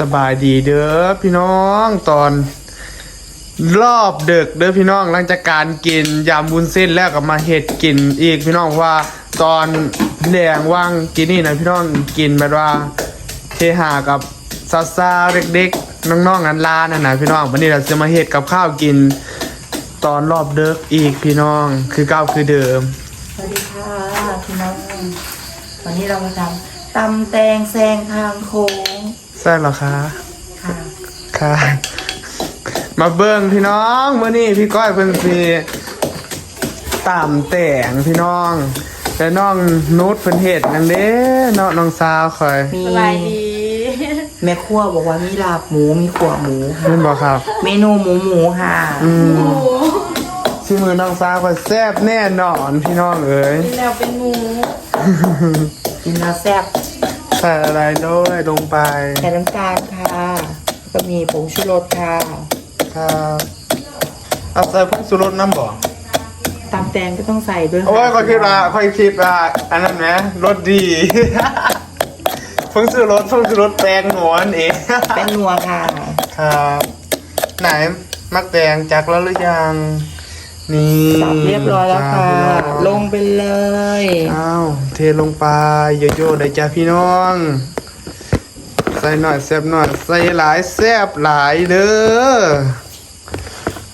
สบายดีเด้อพี่น้องตอน รอบดึกเด้อพี่น้องหลังจากการกินยำบุญเส้นแล้วก็มาเห็ดกินอีกพี่น้องว่า ตอนแดงว่างกินนี่นะพี่น้องกินแบบว่าเทหากับซาซาเด็กๆน้องๆนั้นลานนะพี่น้องวันนี้เราจะมาเห็ดกับข้าวกิน ตอนรอบเดึกอีกพี่น้องคือเก้าวคือเดิมสวัสดีค่ะพี่น้องวันนี้เรามาทำตำแตงแซงทางโค้ง ใช่เหรอคะค่ะค่ะ มาเบิ้งพี่น้องเมื่อนี้พี่ก้อยเพิ่นสิตามแต่งพี่น้องแต่น้องนุชเพิ่นเฮ็ดนังเด้เนาะน้องสาวคอยมีสบายดี แม่ครัวบอกว่ามีลาบหมูมีขวหมูค่ะเพิ่นบอกครับ เมนูหมูหมูค่ะ อืมชื่อมือน้องสาวคอยแซ่บแน่นอนพี่น้องเอ๋ยนี่แล้วเป็นหมูกินแล้วแซ่บ ใส่อะไรด้วยลงไปใส่น้ำตาลค่ะแล้วก็มีผงชูรสค่ะครับเอาใส่ผงสุรสน้ำบ่ตำแตงก็ต้องใส่ด้วยค่ะโอ้ยคอยคิดว่าคอยคิดว่าอันนั้นนะรสดี ผงสุรสผงสุรสแปลงหนวนั่นเองเป็นนัวค่ะ ครับ ไหนมักแดงจักแล้วหรือยัง นี่สับเรียบร้อยแล้วค่ะรับลงไปเลยอ้าวเทลงไปโยโย่ได้จ้าพี่น้อง ใส่หน่อยแซ่บหน่อยใส่หลายแซ่บหลายเด้อ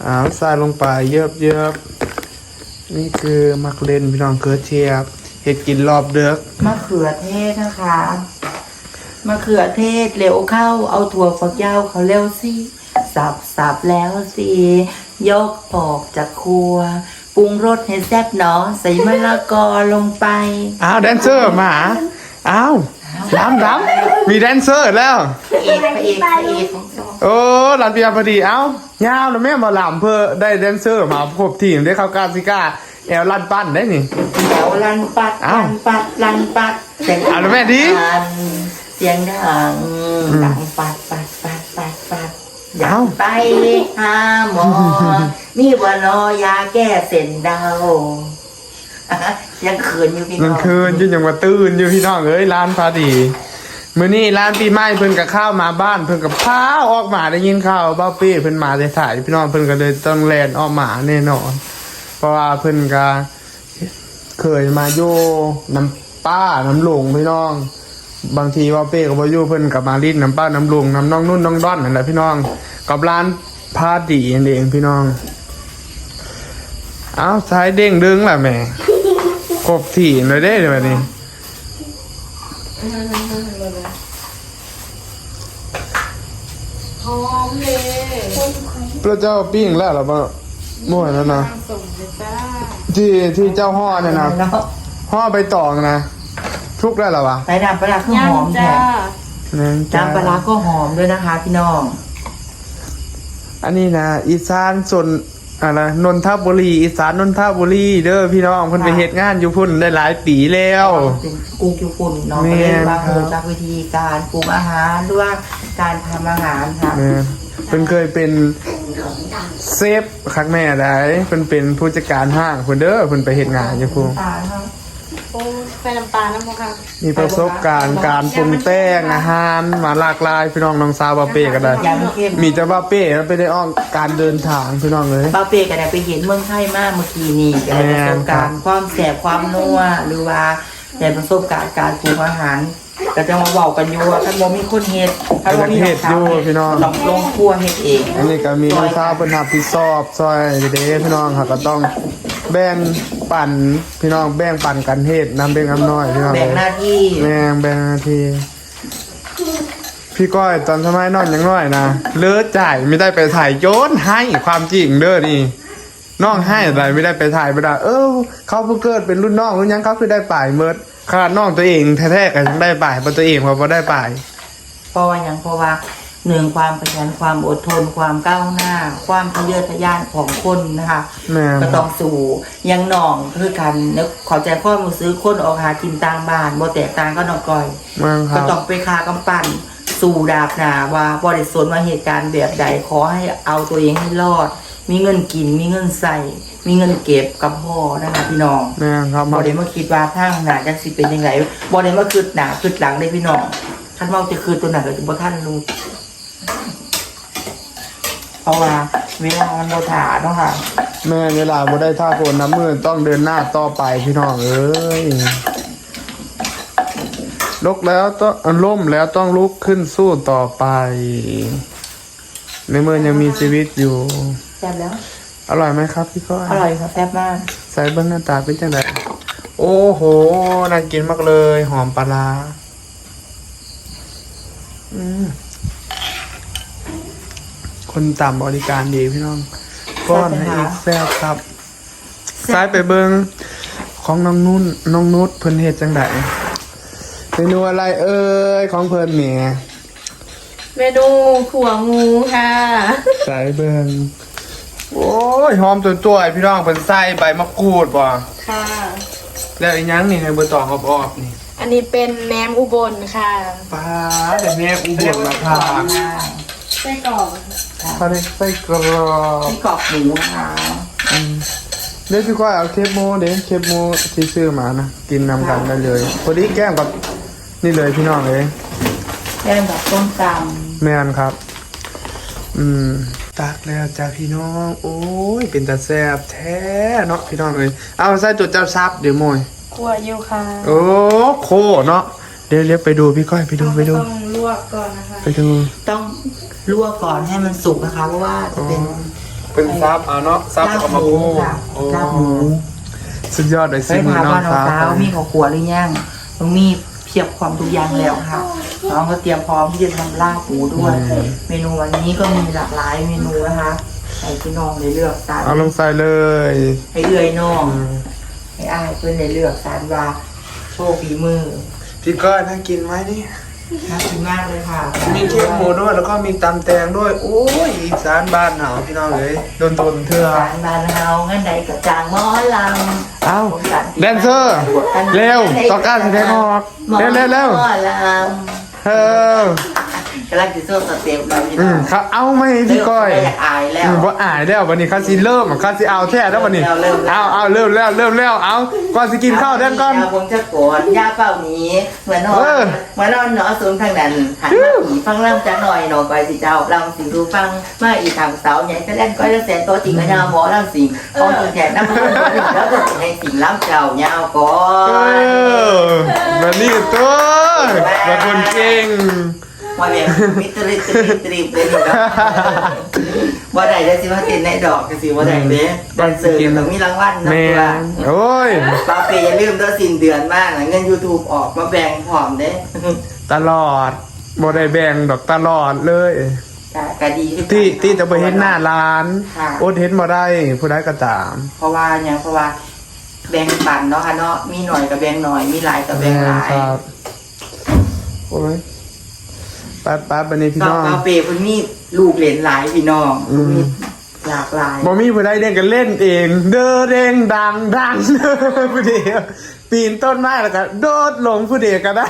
อ้าวใส่ลงไปเยบเยบๆนี่คือมักเล่นพี่น้องเกลือเทียบเห็ดกินรอบเดือกมะเขือเทศนะคะมะเขือเทศเร็วเข้าเอาถั่วฝักยาวเขาเร็วสิสับสับแล้วสิ ยกออกจากครัว ปรุงรสให้แซ่บหนอใส่มะละกอลงไป อ้าวแดนเซอร์มาอ้าวดำดำมีแดนเซอร์แล้วพระเอกพระเอกพระเอกของซองโอ้หลานเปียพอดีเอ้ายาวแล้วแม่มาหลามเพื่อได้แดนเซอร์มาพบทีมได้เข้ากาซิก้าแอลลันปั้นได้นี่ แถวลันปัดอ้าวลันปัดลันปัดเสียงเอาแล้วแม่ดิ ดังเสียงดังดังปัดปัดปัดปัดปัด อยาเอ้ากไปหาหมอมีว่านอยาแก้เส้นเดายังเขินอยู่พี่น้นั่อนงคืนจนยังว่าตื่นอยู่พี่น้องเอ้ยร้านพอดีมื้อนี้ร้านปีใหม่เพิ่นกับข้าวมาบ้านเพิ่นกับพาออกมาได้ยินข่าวเบ้าปี้เพิ่นมาได้ถ่ายพี่น้องเพิ่นก็เลยต้องแลนออกมาแน่นอน เพราะว่าเพิ่นก็เคยมาโยน้ำป้าน้ำหลงพี่น้อง บางทีว่าเป้กับวาอยูเพิ่นกับมาลิดน้ำป้าน้ำลุงน้ำน้องนุ่นน้องด้อนนั่นแหละพี่น้อง กับร้านพาดีนั่นเองพี่น้องเอาสายเด้งดึงล่ะแม่ครบถี่เลยได้เลยแบบนี้หอมเลยพระเจ้าปิ้งแล้วเหรอบ่มั่วแล้วนะส่งเลยจ้าที่ที่เจ้าห่อเนี่ยนะเนาะห่อใบตองนะ ทุกได้เหรอวะใส่น้ำปลาร้าก็ย่าหงอมแท้จ้านั่นจ้ะน้ำปลาร้าก็หอมด้วยนะคะ พี่น้อง อันนี้นะอีสานส่วนอะไรนนทบุรีอีสานนนทบุรีเด้อพี่น้องเพิ่นไปเฮ็ดงานอยู่พุ่นได้หลายปีแล้วเป็นกุ้งคิวปุ่นเนาะแม่ก็เลยว่าครับเออจากวิธีการปรุงอาหารหรือว่าการทำอาหารค่ะแม่เพิ่นเคยเป็นเซฟครั้งแม่ได้เพิ่นเป็นผู้จัดการห้างเพิ่นเด้อเพิ่นไปเฮ็ดงานอยู่พุ่นตาลค่ะ โอ้ใส่น้ำตาลน้ำมันค่ะมีประสบการณ์การปรุงแต่งอาหารมาหลากหลายพี่น้องน้องสาวบาเป้ก็ได้ ยำเข้มมีแต่ว่าเป้แล้วไปได้อ้อมการเดินทางพี่น้องเลย ป้าเปกันไปเห็นเมืองไทยมากเมื่อกี้นี่ได้ประสบการณ์ความแสบความนัวหรือว่าได้ประสบการณ์การปรุงอาหารก็จะมาเว้ากันอยู่ว่าท่านบ่มีคนเฮ็ดท่านบ่มีเฮ็ดอยู่พี่น้อง ต้องลงครัวเฮ็ดเองอันนี้ก็มีน้องสาวเป็นรับผิดชอบซอยเด้พี่น้องค่ะก็ต้อง แบ่งปั่นพี่น้องแบ่งปั่นกันเฮ็ดนำเบ่งน้ำน้อยพี่น้องแบ่งหน้าที่แบ่งแบ่งหนาทีพี่ก้อยตอนสมัยน้องยังน้อยนะเลือจ่ายไม่ได้ไปถ่ายโยนให้ความจริงเด้อนี่น้องให้อะไรไม่ได้ไปถ่ายไม่ได้เออเขาเพิ่งเกิดเป็นรุ่นน้องรุ่นยังเขาคือได้ป่ายเมิดขนาดน้องตัวเองแท้ๆก็ยังได้ป่ายเพราะตัวเองเพราะว่าได้ป่ายเพราะว่าหยังเพราะว่า หนึ่งความขยันความอดทน ความก้าวหน้า ความทะเยอทะยานของคนนะคะแม่ก็ต้องสู่อยังหน่องคือกันนึกขอใจข้อมือซื้อคนออกหากินต่างบ้านบ่แตกต่างก็นองก่อยมากคก็รับต้องไปคากำปั้นสู่ดาบหนาว่าบริสุทธิ์ว่าเหตุการณ์แบบใดขอให้เอาตัวเองให้รอด มีเงินกิน มีเงินใส่ มีเงินเก็บกับพ่อนะคะพี่น้องแม่ครับบอได้มาคิดว่าทางหนาจะสิเป็นยังไงบอได้มาคืดหนาคืดหลังได้พี่น้องท่านเมาจะคืนตัวไหนก็จะบ่ท่านรู้ เพราะว่าเวลามันโบถาเนาะค่ะ แม่เวลาบ่ได้ท่าโคนน้ำมือต้องเดินหน้าต่อไปพี่น้องเอ้ยลุกแล้วต้องล้มแล้วต้องลุกขึ้นสู้ต่อไปในเมื่อยังมีชีวิตอยู่แซ่บแล้ว อร่อยไหมครับพี่ก้อยอร่อยค่ะแซ่บมาก ใส่เบิ้งหน้าตาเป็นจังไดโอ้โหน่ากินมากเลย หอมปลาร้าอืม คนต่ำบริการดีพี่น้องป้อนให้อีกแซ่บครับซ้ายไปเบิงของน้องนุ่นน้องนุชเพิ่นเฮ็ดจังไดเมนูอะไรเอ่ยของเพิ่นแหม่เมนูขัวงูค่ะใส่เบิงโอ้ยหอมตัวตัวๆพี่น้องเพิ่นใส่ใบมะกรูดบ่ค่ะ แล้วอีกยังนี่ให้เบอร์ตองออบๆนี่ อันนี้เป็นแหนมอุบลค่ะปลาแต่แม่อุบลมาพาไส้กรอก ปลาเล็กไส้กรอกที่กรอบหมูนะคะอืมเดี๋ยวพี่ก้อยเอาเคปโมเด้เคปโมที่ซื้อมานะกินนำกันได้เลยพอดีแก้มกับนี่เลยพี่น้องเลยแก้มกับต้มตแม่นครับ อืมตักแล้วจ้าพี่น้อง โอ้ย เป็นตาแซ่บแท้เนาะพี่น้องเลยเอาใส่ตัวเจ้าซับเดี๋ยวโมยขัวอยู่ค่ะ โอ้โคเนาะเดี๋ยวเรียกไปดูพี่ก้อยไปดูไปดูต้องลวกก่อนนะคะ ไปดูำต้อง ลวกก่อนให้มันสุกนะคะ เพราะว่าจะเป็นเป็นซับเอาเนาะซับลาบกับหมะมูพร้าวค่ะโอ้ลาบหมูสุดยอดเลยไปสิมือถามน้องว่าน้องฟ้าสาวมีของขวหรือยังต้องมีเพียบความทุกอย่างแล้วค่ะน้องก็เตรียมพร้อมที่จะทำลาบหมูด้วย เมนูวันนี้ก็มีหลากหลายเมนูนะคะให้พี่น้องได้เลือกสรรเอาลงใส่เลยให้เอื้อยน้องให้อ้ายเพื่อนได้เลือกสรรว่าโชว์ฝีมือ พี่ก้อยน่ากินไหมนี่ น่ากินมากเลยค่ะมีเค้กหมูด้วยแล้วก็มีตำแตงด้วย โอ้ยอีสานบ้านเหนาพี่น้องเลยโดนตนเถื่อสารบานเฮางั้นใดกระจางหมอลำเอ้าแดนเซอร์เร็วต้องการแสดงออกเร็วเร็วเร็ว หมอลเออำกำลังจะโซ่สเต็ปเราพี่อืน้อมงครับเอาไหมพี่ก้อยเริ่มจะอายแล้วอืมว่าอายแล้ววันนี้เขาสิเริ่มเขาสิเอาแท้แล้ววันนี้เริ่มแล้วเอาเอาเริ่มแล้วเริ่มแล้วเอาก่อนสิกินข้าวเด้นก่อนยาผมจะโกนยาเป้าหนี้เหมือนนอเอนอเหมือนนอนหนอสูงทางนั้นหันมาผีฟังล่ำจักหน่อยหนอไปสิเจ้าลำสิงดูฟังมาอีทางเสาใหญ่จะเล่นก้อยแล้วแสนตัวจริงก็ยาวหมอลำสิงของตัวแทนน้ำมันแล้วก็ให้สิงล้ำเจ้ายาวก่อเอนอแบบนี้ตัวแบบคนเก่ง มาแบบมิตริตริตริเลยนี่เนาะบ่ได้ได้สิว่าเต้นในดอกก็สิบ่ได้เด้แดนเซอร์ก็ต้องมีรางวัลนะแม่ตัวโอ้ย ปาเปอย่าลืมตัวสิ้นเดือนมากนะเงิน YouTube ออกมาแบ่งพร้อมเด้ตลอดบ่ได้แบ่งดอกตลอดเลยกะกะดีคือกันที่ที่จะไปเห็นหน้าร้านค่ะอดเห็นบ่ได้ผู้ใดก็ตาม เพราะว่าหยังเพราะว่าแบ่งปันเนาะค่ะเนาะมีหน่อยก็แบ่งหน่อยมีหลายก็แบ่งหลาย ครับโอ้ยไปไปบันนี้พี่ก็น้องปาเปเพิ่นมีลูกเหลนหลายพี่น้องอืม มีหลากหลายบ่มีผู้ใดเล่นกันเล่นเอง เด้อเด้งดังดังผู้เดียวปีนต้นไม้แล้วก็โดดลงผู้เดียวก็ได้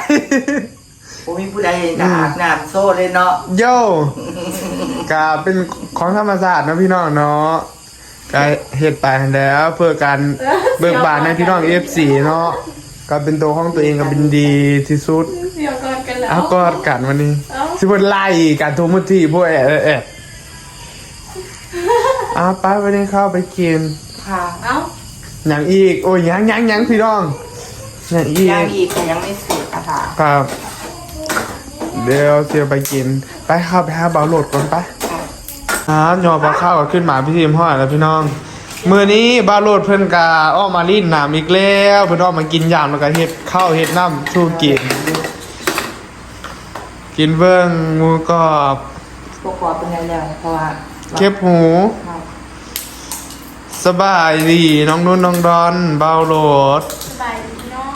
บ่มีผู้ใดเห็นก็อาบน้ำโซ่เลยเนาะ โย่ก็เป็นของธรรมศาสตร์นะพี่น้องเนาะก็เฮ็ดไปแล้วเพื่อการเบิกบานให้พี่น้อง F4 เนาะก็เป็นตัวของตัวเองก็เป็นดีที่สุดเดี๋ยวก่อนกันแล้วเอากอดกันวันนี้ เอ้าสิบนไล่กันทุกมุทีพวกแอะแอะแอะเอาไปวันนี้เข้าไปกินค่ะ เอ้าอย่างอีก โอ้ยยังยังยังพี่น้องอย่างอีย่างกอีกแต่ยังไม่สุดอะค่ะครับเดี๋ยวเสียไปกิน ไปเข้าไปหาเบาโหลดก่อนไปค่ะครับยอพอเข้าก็ขึ้นมาพี่ทีมห้อยแล้วพี่น้องมือนี้บาโหลดเพิ่นกาออกมาลิ้นน้ำอีกแล้วเพิ่นออกมากินยามแล้วก็เฮ็ดข้าวเฮ็ดน้ำสู้กิน กินเบิ้งหมูกรอบพวกคอเป็นไงแล้วเพราะว่าเก็บหูค่ะสบายดีน้องนุ่นน้องดอนเบาโหลดสบายดีน้อง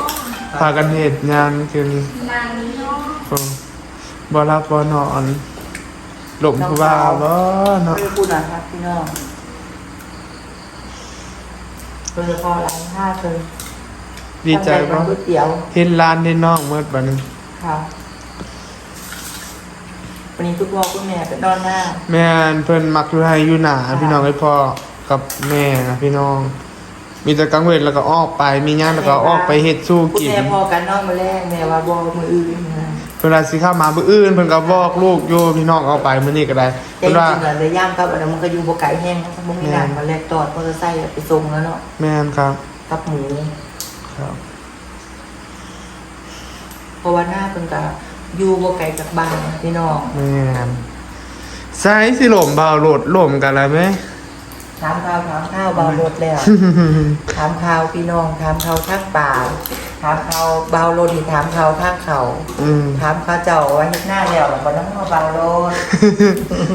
พากันเหตุงานคืนนางนี้น้องโอ้บ่รับบ่นอนหลมผู้บ่าวบ่เนาะไม่ได้พูดนะครับพี่น้องเพิ่นพอร้านห้าเพิ่นดีใจทำบ่ก๋วยเตี๋ยวเห็นร้านเห็นน้องเมื่อบัดนี้ค่ะ วันนี้คุณพ่อคุณแม่ไปนอนหน้าแม่นเพิ่นมักอยู่ให้อยู่หน้าพี่น้องไอ้พ่อกับแม่นะพี่น้อง มีแต่กลางเวทแล้วก็ออกไปมีงานแล้วก็ออกไปเฮ็ดสู้คุณกิน แม่พอกันนอนมาแรกแม่ว่าบอมืออื่นนะเวลาสิเข้ามาบื้ออื่นเพิ่นก็บอกลูกอยู่พี่น้องเอาไปมื้อนี้ก็ได้แต่เพิ่นจว่าริงๆอะเลยย่างกับอันนั้นมันก็อยู่บ่ไกลแห้งทั้งบ่มีงานมาแลกตอดมอเตอร์ไซค์ไปส่งแล้วเนาะแม่นครับกับหมู ครับ เพราะว่าหน้าเพิ่นก็ อยู่บ่ไกลจากบ้านพี่น้องแม่นใส่สิหล่มเบาโหลดหล่มกันแล้วไหม ถามข่าวถามข้าวเบารถแล้ว ถามข่าวพี่น้อง ถามข่าวทักป่าถามข่าวเบารถนี่ถามข่าวทางเขา อืมถามข้าเจ้าว่าเฮ็ดหน้าแล้วแล้วบ่ต้องมาเบารถ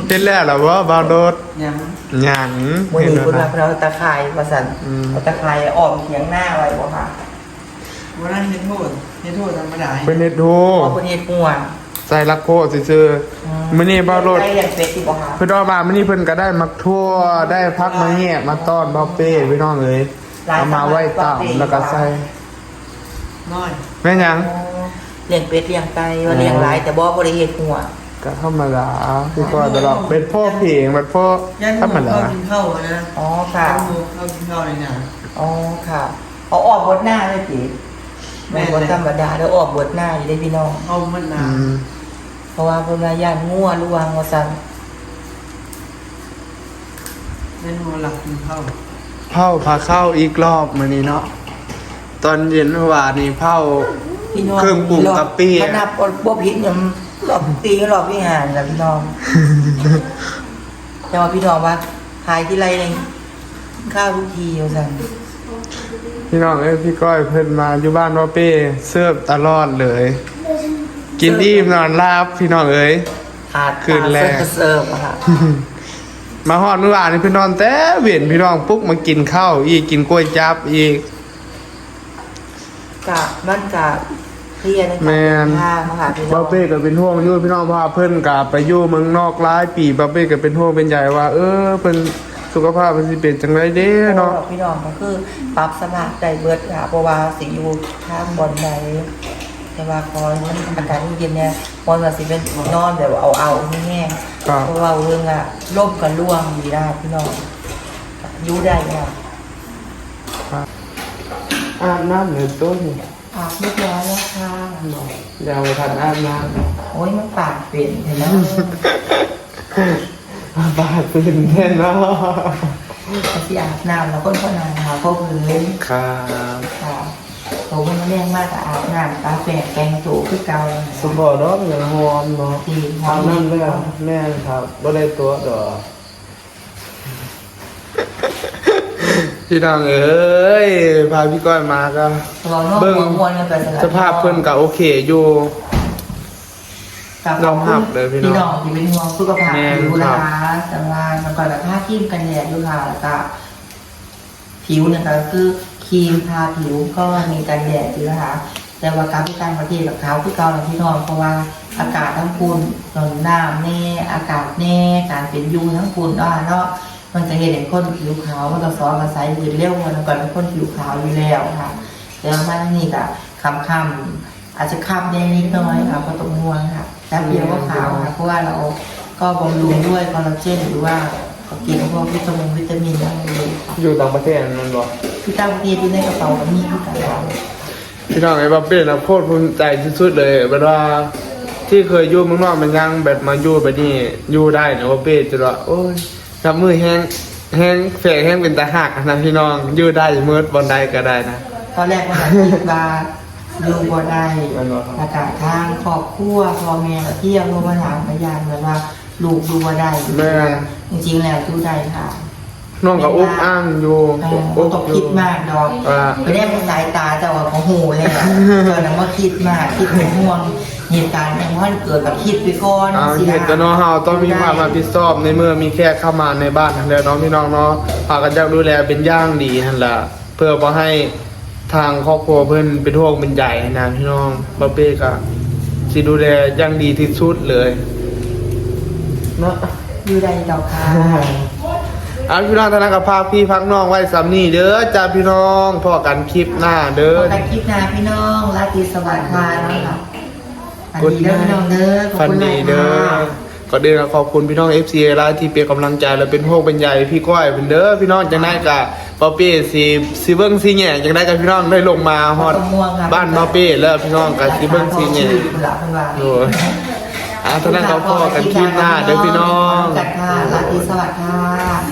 เห็นแล้วเหรอว่าเบาโหลดยังหยังมื้อเห็นนี้แล้วคุณนะว่าเราตะไคร้ว่าซั่นอืม เอาตะไคร้อ้อมเถียงหน้าไว้บ่ค่ะ วันนั้นเฮ็ดโทษเฮ็ดโทษธรรมดาเป็นเฮ็ดโทเพราะเพิ่นเฮ็ดม่วนใส่ลักโคซื่อๆมื้อนี้เบาโหลดได้อย่างเป็ดที่บ่ค่ะเพิ่นเอามามื้อนี้เพิ่นก็ได้มักทั่วได้พักมาแงะมาต้อนเบาเป้พี่น้องเอ้ยเอามาไว้ต่ำแล้วก็ใส่น้อยแม่นหยังเลี้ยงเป็ดเลี้ยงไก่ว่าเลี้ยงหลายแต่บ่บ่ได้เฮ็ดหัวก็ธรรมดาพี่ก็ตลอดเป็นพ่อเพลงเป็นพ่อยันหธรมูรมดาเข้ากินข้าวนะอ๋อค่ะยันหมูเข้ากินข้าวเลยเนี่ยอ๋อค่ะเอาออกบทหน้าเลยสิ แม่นบ่ธรรมดาแล้วออกบทหน้าอยู่ได้พี่น้องเข้ามันนาอืนมเพราะว่าเพิ่นว่าย่านงัวลวงว่าซั่นยันหมูหลักกินข้าวเผาพาเข้าอีกรอบมื้อนี้เนาะตอนเย็นเมื่อวานนี้เผา พี่น้องเครื่องปรุงกะปิถ้านับบ่ผิดยังรอบตีรอบวิหารล่ะพี่น้อง แต่ว่าพี่น้องว่าหายที่ไรเลยข้าวทุกทีว่าซั่น พี่น้องเอ้ยพี่ก้อยเพิ่นมาอยู่บ้านว่าเป้เสิร์ฟตลอดเลย กินอิ่มนอนลาบพี่น้องเอ้ย ขาดคืนแรก เสิร์ฟอะค่ะมาฮอดเมื่อวานนี้พี่นอนแต่เวียนพี่น้องปุ๊กมากินข้าวอีกกินกล้วยจับอีกกะมันกะเครียดนะแม่นทางมาหาพี่น้บาองเป้ก็เป็นห่วงอยู่พี่น้องเพราะว่าเพิ่นก็ไปอยู่เมืองนอกหลายปีบาเป้ก็เป็นห่วงเป็นใหญ่ว่า เออเพิ่น สุขภาพเพิ่นสิเป็นจังไดเด้เนาะพี่น้องก็คือปรับสภาพได้เบิดค่ะเพราะว่าสิอยู่ทางบอนใดแต่ว่าคอยมันอากาศเย็นๆเนี่ยบอนว่าสิเป็นนอนแบบเอาเอาๆแห้งๆครับเพราะว่าเรื่องอะล่มกับล่วงดีได้พี่น้องอยู่ได้ค่ะอาบน้ำหรือต้นอาบเรียบร้อยแล้วค่ะยาวทันอาบน้โอ้ยมันปากเป็นเห็นไหมำ บาดตื่นแน่เนาะที่อาบน้ำแล้วคนก็นานหาพวกพื้นครับค่ะโตมันเรียกมากกับอาบน้ำตาแฝดแกงโถคือเก่าสมบ่ดอกอย่างหอมเนาะดีหออาบมน้ำเลยอะแม่นครับบ่ได้ตัวดอกพี่น้องเอ้ยพาพี่ก้อยมาก็เราเนาะเบิ่งหัวมวนกันไปสลับสภาพเพิ่นก็โอเคอยู่ กับยอมรับเลยพี่น้องพี่น้องที่เป็นห่วงสุขภาพแม่นผิวครันะบคะแต่ว่ามันก็แบบผ้าครีมกันแดดด้วยค่ะแล้วก็ผิวเนี่ยก็คือครีมทาผิวก็มีกันแดดอยู่นะคะแต่ว่าการที่การประเทศกับเขาคือเก่าแล้วพี่น้องเพราะว่าอากาศทั้งคุณหนุนน้ำแน่อากาศแน่การเป็นอยูทั้งคุณอะเนาะมันจะเห็นเห็นคนผิวขาวมันก็ซ้อนมาใส่ยืนเร็วมันก่อนเป็นคนผิวขาวอยู่แล้วค่ะแล้วมาที่นี่ก็คำคำๆอาจจะคำแดงนิดหน้อยค่ะก็ต้องห่วงค่ะ แต่เพียงว่าขาวค่ะเพราะว่าเราก็บำรุงด้วยคอลลาเจนหรือว่าก็กินพวกวิตามินวิตามินอะไรอยู่ค่ะอยู่ต่างประเทศมันบ่พี่ตั้งเพียที่ในกระเป๋าก็มีที่กันแล้วพี่น้องไอ้บับเป้นะโคตรภูมิใจที่สุดเลยแบบว่าที่เคยอยู่เมืองนอกมันยังแบบมาอยู่แบบนี้อยู่ได้นะบับเป้จะว่าโอ้ยทำมือแห้งแห้งแฝงแห้งเป็นตาหักนะพี่น้องอยู่ได้เมื่อบนใดก็ได้นะตอนแรกมันก็คิดว่า ดูบ่ได้มันบ่ครับอากาศทางครอบครัวพ่อแม่ก็เที่ยวโรงมาถามพยานเหมือนว่า ลูกดูบ่ได้แม่ จริงๆแล้วดูได้ค่ะ น้องก็อุกอ้างอยู่เอออุบ่กต้องอคิยู่ดมากดอกว่าไปได้เป็นสายตาแต่ว่าของหูเลยอะตอนนั้นว่าคิดมากคิดเป็นห่วงเหตุการณ์อย่างว่าเกิดกับคิดไปก่อนเอาสิเหตุกันเนาะเฮาต้องมีความรับผิดชอบในเมื่อมีแขกเข้ามาในบ้านทั้งแล้วเนาะพี่น้องเนาะพากันจะดูแลเป็นอย่างดีนั่นล่ะเพื่อบ่ให้ ทางครอบครัวเพิ่นเป็นห่วงเป็นใหญ่นะพี่น้องบับเป้ก็สิดูแลอย่างดีที่สุดเลยเนาะดูได้ดอกค่ะอันพี่น้องท่านนนกับพาพี่พักน้องไว้สำนี่เด้อจ้าพี่น้องพอกันคลิปหน้าเด้พอบกันคลิปหน้าพี่น้องราตรีสวัสดิ์ค่ะนะคะฝันดีเด้อพี่น้องเด้อขอบฟันคุณดีมากเด้อค่ะก็เด้อขอบคุณพี่น้อง FCA ไลน์ที่เป็นกำลังใจและเป็นพวกเป็นใหญ่พี่ก้อยเป็นเด้อพี่น้องจังได๋ก็ ป๊อปปี้สิสิเบิ้งสิแหง่จังได้กับพี่น้องได้ลงมาฮอดบ้านป๊อปปี้แล้วพี่น้องกับสิเบิ้งสิแหง่หลับเป็นว่าโอ้ยอะตอนนั้นเขาพ่อกันคลิปหน้าเด้อพี่น้องจัดค่ะลาตรีสวัสดิ์ค่ะ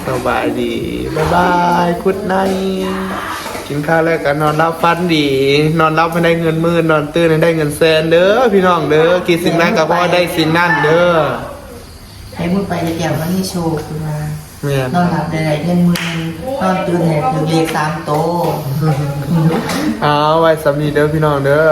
สบายดีบ๊ายบายคุดไนกินข้าวแล้วกันนอนรับฟันดี นอนรับไม่ได้เงินหมื่นนอนตื่นให้ได้เงินแสนเด้อพี่น้องเด้อกินสิ่งนั้นกับพ่อได้สิ่งนั้นเด้อให้มึงไปจะแก้วมันนี่โชว์คุณมา แม่นนอนหลับได้เงินหมืนนอนตื่นเนี่ยถึงเลขสามโต เอาไว้สำนีเด้อพี่น้องเด้อ